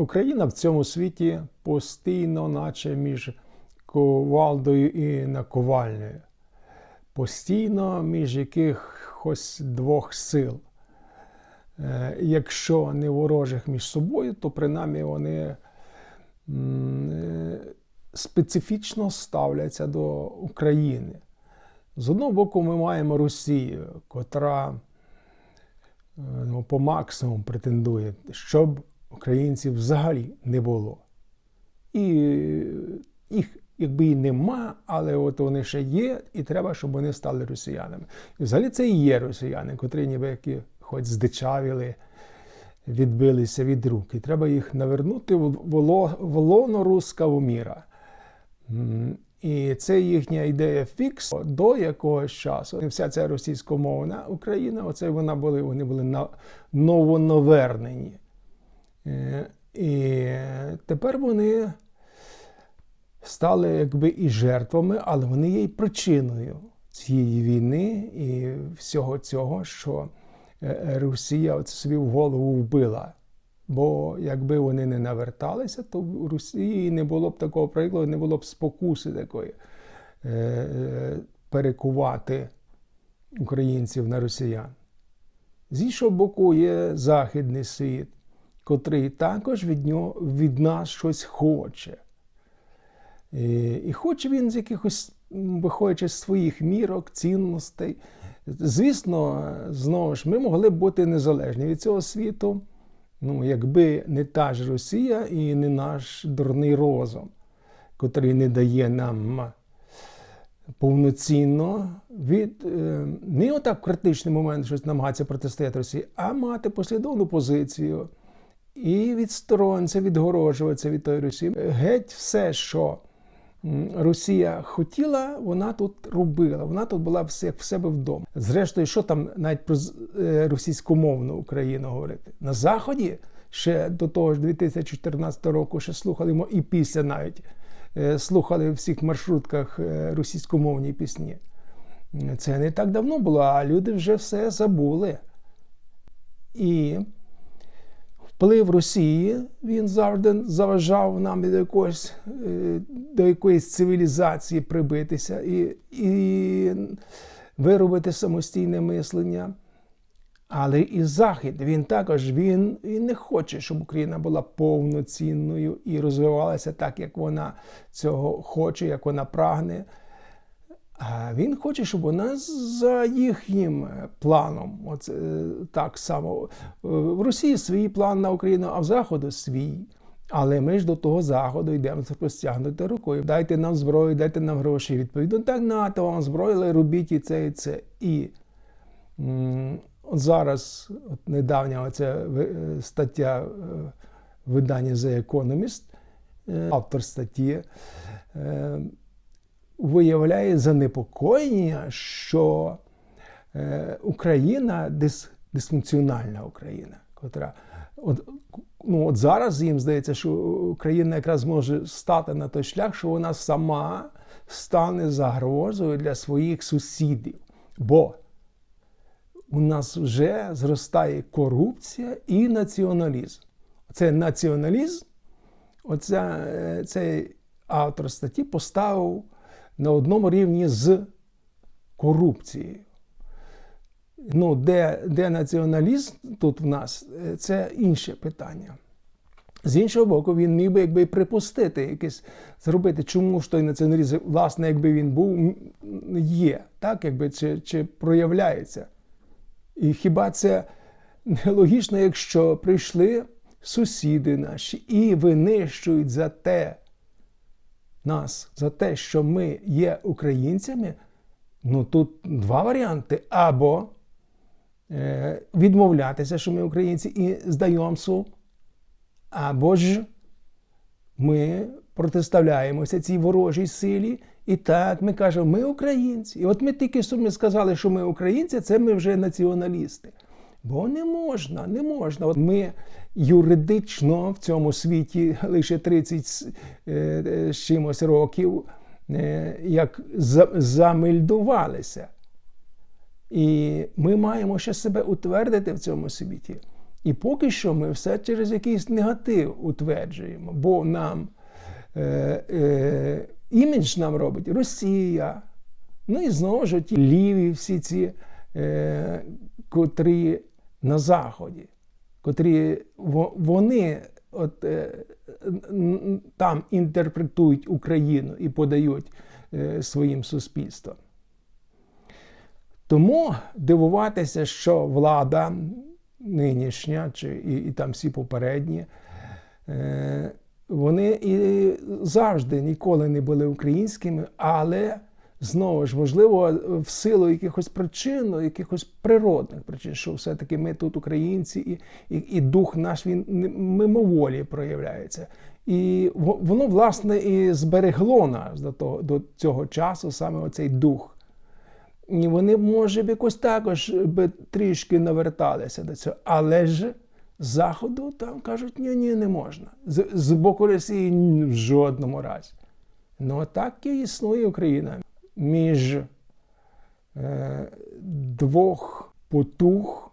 Україна в цьому світі постійно, наче між ковалдою і наковальнею. Постійно між якихось двох сил. Е, Якщо не ворожих між собою, то принаймні вони е, специфічно ставляться до України. З одного боку, ми маємо Росію, котра е, ну, по максимуму претендує, щоб українців взагалі не було. І їх якби і нема, але от вони ще є, і треба, щоб вони стали росіянами. І взагалі це і є росіяни, котрі ніби які хоч здичавіли, відбилися від рук. І треба їх навернути в воло- в лоно руского міра. І це їхня ідея фікс до якогось часу. Вся ця російськомовна Україна, оце вона були, вони були на новонавернені. Е, І тепер вони стали якби і жертвами, але вони є і причиною цієї війни і всього цього, що е, Росія оце собі в голову вбила. Бо якби вони не наверталися, то в Росії не було б такого прикладу, не було б спокуси такої е, перекувати українців на росіян. З іншого боку, є західний світ, котрий також від, нього, від нас щось хоче. І, і хоче він з якихось, виходячи з своїх мірок, цінностей. Звісно, знову ж, ми могли б бути незалежні від цього світу, ну, якби не та ж Росія і не наш дурний розум, котрий не дає нам повноцінно від е, не отак в критичний момент щось намагатися протистояти Росії, а мати послідовну позицію і відсторонця, відгорожуватися від тої Росії. Геть все, що Росія хотіла, вона тут робила. Вона тут була як в себе вдома. Зрештою, що там навіть про е, російськомовну Україну говорити? На Заході ще до того ж 2014 року ще слухали і після навіть е, слухали в всіх маршрутках е, російськомовні пісні. Це не так давно було, а люди вже все забули. І вплив Росії він завжди заважав нам до якогось, е, до якоїсь цивілізації прибитися і, і виробити самостійне мислення. Але і Захід він також він, він не хоче, щоб Україна була повноцінною і розвивалася так, як вона цього хоче, як вона прагне. Він хоче, щоб вона за їхнім е, планом, от е, так само Е, в Росії свій план на Україну, а в Заходу свій. Але ми ж до того заходу йдемо з простягнутою рукою. Дайте нам зброю, дайте нам гроші. Відповідно, так НАТО вам зброю, але робіть і це, і це. І от зараз, от недавня оця стаття в виданні The Economist, автор статті. Виявляє занепокоєння, що е, Україна дис, дисфункціональна Україна, котра от, ну, от зараз їм здається, що Україна якраз може стати на той шлях, що вона сама стане загрозою для своїх сусідів. Бо у нас вже зростає корупція і націоналізм. Це націоналізм, оця, е, цей автор статті поставив на одному рівні з корупцією. Ну, де, де націоналізм тут в нас, е, це інше питання. З іншого боку, він міг би якби припустити якесь зробити, чому ж той націоналізм, власне, якби він був, є, так, якби чи, чи проявляється. І хіба це нелогічно, якщо прийшли сусіди наші і винищують за те нас, за те, що ми є українцями, ну тут два варіанти. Або е, відмовлятися, що ми українці, і здаємося, або ж ми протиставляємося цій ворожій силі. І так ми кажемо, ми українці. І от ми тільки що ми сказали, що ми українці, це ми вже націоналісти. Бо не можна, не можна. От ми юридично в цьому світі лише 30 з е, е, з чимось років, е, як за- замельдувалися. І ми маємо ще себе утвердити в цьому світі. І поки що ми все через якийсь негатив утверджуємо, бо нам е, е, імідж нам робить Росія. Ну і знову ж ті ліві всі ці, е, котрі на Заході, котрі вони от, е, там інтерпретують Україну і подають е, своїм суспільствам. Тому дивуватися, що влада нинішня, чи і, і там всі попередні, е, вони і завжди ніколи не були українськими, але знову ж можливо, в силу якихось причин, ну, якихось природних причин, що все-таки ми тут українці, і, і, і дух наш він мимоволі проявляється. І воно, власне, і зберегло нас до, того, до цього часу, саме оцей дух. І вони, може б, якось також би трішки наверталися до цього. Але ж Заходу там кажуть, ні, ні, не можна. З, з боку Росії в жодному разі. Ну, так і існує Україна між е, двох потуг,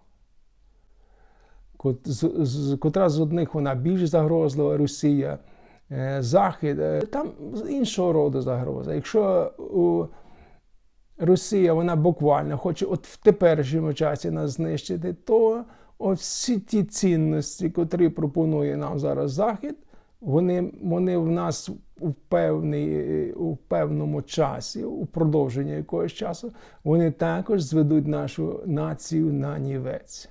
котра з одних вона більш загрозлива, Росія, е, Захід, е, там іншого роду загроза. Якщо Росія вона буквально хоче от в теперішньому часі нас знищити, то всі ті цінності, котрі пропонує нам зараз Захід, вони, вони в нас у, певний, у певному часі, у продовження якогось часу, вони також зведуть нашу націю на нівець.